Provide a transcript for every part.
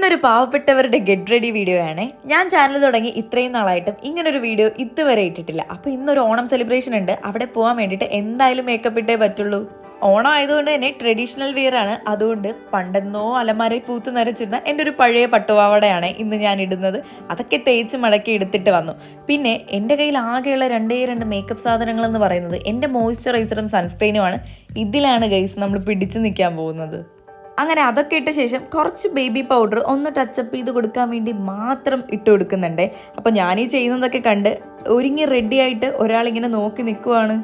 ഇന്നൊരു പാവപ്പെട്ടവരുടെ get ready video ആണ്. ഞാൻ ചാനൽ തുടങ്ങി ഇത്രയും നാളായിട്ടും ഇങ്ങനൊരു വീഡിയോ ഇതുവരെ ഇട്ടിട്ടില്ല. അപ്പോൾ ഇന്നൊരു ഓണം സെലിബ്രേഷൻ ഉണ്ട്. അവിടെ പോകാൻ വേണ്ടിയിട്ട് എന്തായാലും മേക്കപ്പ് ഇട്ടേ പറ്റുള്ളൂ. ഓണം ആയതുകൊണ്ട് തന്നെ ട്രഡീഷണൽ വിയർ ആണ്. അതുകൊണ്ട് പണ്ടെന്നോ അലമാരയിൽ പൂത്ത് നിറച്ചിരുന്ന എന്റെ ഒരു പഴയ പട്ടുവാവടയാണ് ഇന്ന് ഞാൻ ഇടുന്നത്. അതൊക്കെ തേച്ച് മടക്കി എടുത്തിട്ട് വന്നു. പിന്നെ എന്റെ കയ്യിൽ ആകെയുള്ള രണ്ടേ രണ്ട് മേക്കപ്പ് സാധനങ്ങൾ എന്ന് പറയുന്നത് എന്റെ മോയ്സ്ചറൈസറും സൺസ്ക്രീനുമാണ് ഇതിലാണ് ഗൈസ് നമ്മൾ പിടിച്ചു നിൽക്കാൻ പോകുന്നത്. അങ്ങനെ അതൊക്കെ ഇട്ട ശേഷം കുറച്ച് ബേബി പൗഡർ ഒന്ന് ടച്ചപ്പ് ചെയ്ത് കൊടുക്കാൻ വേണ്ടി മാത്രം ഇട്ട് കൊടുക്കുന്നുണ്ട്. അപ്പോൾ ഞാനീ ചെയ്യുന്നതൊക്കെ കണ്ട് ഒരുങ്ങി റെഡിയായിട്ട് ഒരാളിങ്ങനെ നോക്കി നിൽക്കുവാണ്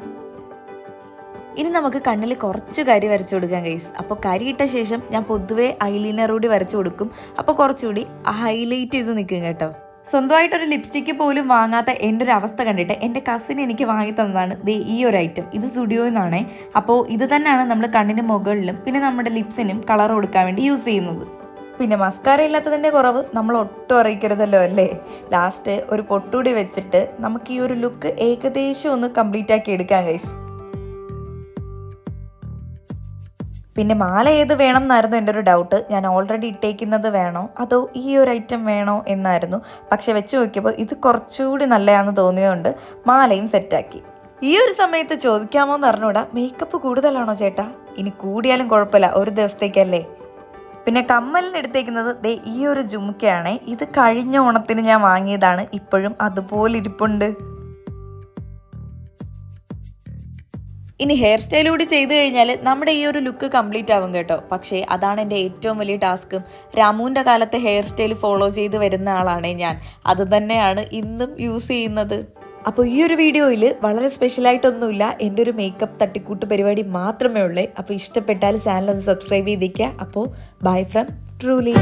ഇനി നമുക്ക് കണ്ണിൽ കുറച്ച് കരി വരച്ചു കൊടുക്കാം ഗൈസ് അപ്പോൾ കരി ഇട്ട ശേഷം ഞാൻ പൊതുവേ ഐലൈനർ കൂടി വരച്ചു കൊടുക്കും. അപ്പോൾ കുറച്ചുകൂടി ഹൈലൈറ്റ് ചെയ്ത് നിൽക്കും കേട്ടോ. സ്വന്തമായിട്ടൊരു ലിപ്സ്റ്റിക്ക് പോലും വാങ്ങാത്ത എന്റെ ഒരു അവസ്ഥ കണ്ടിട്ട് എന്റെ കസിൻ എനിക്ക് വാങ്ങി തന്നതാണ്. ദേ ഈ ഒരു ഐറ്റം ഇത് സ്റ്റുഡിയോയിൽ നിന്നാണേ അപ്പോൾ ഇത് തന്നെയാണ് നമ്മൾ കണ്ണിന് മുകളിലും പിന്നെ നമ്മുടെ ലിപ്സിനും കളർ കൊടുക്കാൻ വേണ്ടി യൂസ് ചെയ്യുന്നത്. പിന്നെ മസ്കാര ഇല്ലാത്തതിന്റെ കുറവ് നമ്മൾ ഒട്ടും അറിയിക്കരുതല്ലോ അല്ലേ? ലാസ്റ്റ് ഒരു പൊട്ടുകൂടി വെച്ചിട്ട് നമുക്ക് ഈ ഒരു ലുക്ക് ഏകദേശം ഒന്ന് കംപ്ലീറ്റ് ആക്കി എടുക്കാം ഗൈസ് പിന്നെ മാല ഏത് വേണം എന്നായിരുന്നു എന്റെ ഒരു ഡൗട്ട് ഞാൻ ഓൾറെഡി ഇട്ടേക്കുന്നത് വേണോ? അതോ ഈ ഒരു ഐറ്റം വേണോ എന്നായിരുന്നു. പക്ഷെ വെച്ച് നോക്കിയപ്പോൾ ഇത് കുറച്ചുകൂടി നല്ലതാണെന്ന് തോന്നിയതുകൊണ്ട് മാലയും സെറ്റാക്കി ഈ ഒരു സമയത്ത് ചോദിക്കാമോ എന്ന് അറിഞ്ഞൂടാ. മേക്കപ്പ് കൂടുതലാണോ ചേട്ടാ? ഇനി കൂടിയാലും കുഴപ്പമില്ല. ഒരു ദിവസത്തേക്കല്ലേ. പിന്നെ കമ്മലിന് എടുത്തേക്കുന്നത് ദേ ഈ ഒരു ജുമുക്കയാണ്. ഇത് കഴിഞ്ഞ ഓണത്തിന് ഞാൻ വാങ്ങിയതാണ്. ഇപ്പോഴും അതുപോലെ ഇരിപ്പുണ്ട്. ഇനി ഹെയർ സ്റ്റൈൽ കൂടി ചെയ്തു കഴിഞ്ഞാൽ നമ്മുടെ ഈ ഒരു ലുക്ക് കംപ്ലീറ്റ് ആവും കേട്ടോ. പക്ഷേ അതാണ് എന്റെ ഏറ്റവും വലിയ ടാസ്കും രാമുവിന്റെ കാലത്തെ ഹെയർ സ്റ്റൈൽ ഫോളോ ചെയ്ത് വരുന്ന ആളാണ് ഞാൻ. അത് തന്നെയാണ് ഇന്നും യൂസ് ചെയ്യുന്നത്. അപ്പോൾ ഈ ഒരു വീഡിയോയിൽ വളരെ സ്പെഷ്യലായിട്ടൊന്നുമില്ല എന്റെ ഒരു മേക്കപ്പ് തട്ടിക്കൂട്ട് പരിപാടി മാത്രമേ ഉള്ളൂ. അപ്പോൾ ഇഷ്ടപ്പെട്ടാൽ ചാനൽ ഒന്ന് സബ്സ്ക്രൈബ് ചെയ്തിരിക്കുക. അപ്പോൾ ബൈ ഫ്രം ട്രൂലി